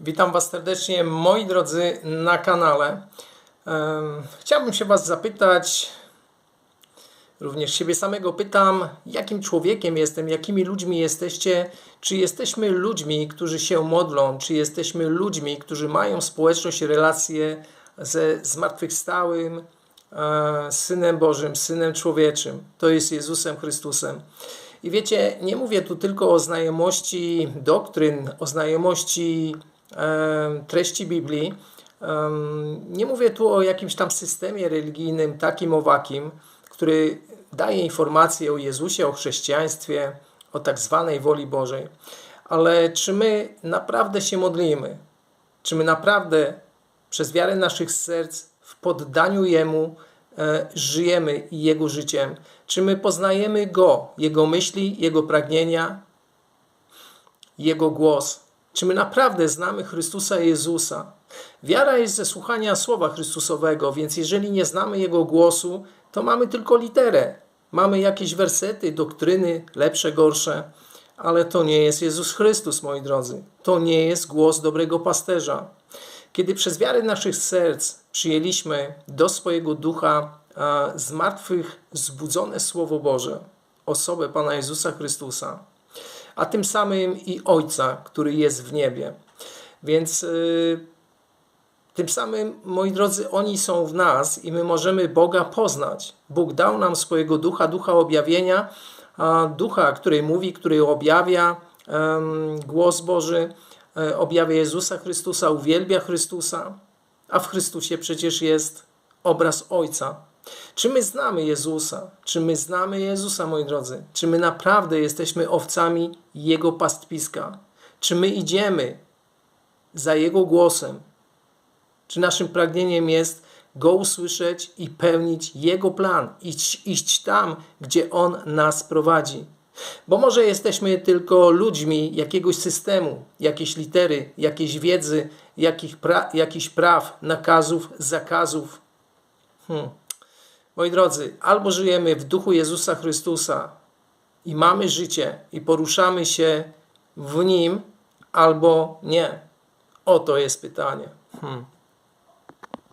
Witam Was serdecznie, moi drodzy, na kanale. Chciałbym się Was zapytać, również siebie samego pytam, jakim człowiekiem jestem, jakimi ludźmi jesteście, czy jesteśmy ludźmi, którzy się modlą, czy jesteśmy ludźmi, którzy mają społeczność, relacje ze zmartwychwstałym e, Synem Bożym, Synem Człowieczym. To jest Jezusem Chrystusem. I wiecie, nie mówię tu tylko o znajomości doktryn, o znajomości treści Biblii. Nie mówię tu o jakimś tam systemie religijnym, takim owakim, który daje informacje o Jezusie, o chrześcijaństwie, o tak zwanej woli Bożej. Ale czy my naprawdę się modlimy? Czy my naprawdę przez wiarę naszych serc w poddaniu Jemu e, żyjemy Jego życiem? Czy my poznajemy Go, Jego myśli, Jego pragnienia, Jego głos? Czy my naprawdę znamy Chrystusa Jezusa? Wiara jest ze słuchania słowa Chrystusowego, więc jeżeli nie znamy Jego głosu, to mamy tylko literę. Mamy jakieś wersety, doktryny, lepsze, gorsze, ale to nie jest Jezus Chrystus, moi drodzy. To nie jest głos dobrego pasterza. Kiedy przez wiarę naszych serc przyjęliśmy do swojego ducha z martwych zbudzone Słowo Boże, osobę Pana Jezusa Chrystusa, a tym samym i Ojca, który jest w niebie. Więc y, tym samym, moi drodzy, oni są w nas i my możemy Boga poznać. Bóg dał nam swojego ducha, ducha objawienia, ducha, który mówi, który objawia głos Boży, e, objawia Jezusa Chrystusa, uwielbia Chrystusa, a w Chrystusie przecież jest obraz Ojca. Czy my znamy Jezusa? Czy my znamy Jezusa, moi drodzy? Czy my naprawdę jesteśmy owcami Jego pastwiska? Czy my idziemy za Jego głosem? Czy naszym pragnieniem jest Go usłyszeć i pełnić Jego plan, iść, iść tam, gdzie On nas prowadzi? Bo może jesteśmy tylko ludźmi jakiegoś systemu, jakiejś litery, jakiejś wiedzy, jakich pra, jakichś praw, nakazów, zakazów. Hmm. Moi drodzy, albo żyjemy w duchu Jezusa Chrystusa i mamy życie i poruszamy się w Nim, albo nie. Oto jest pytanie. Hmm.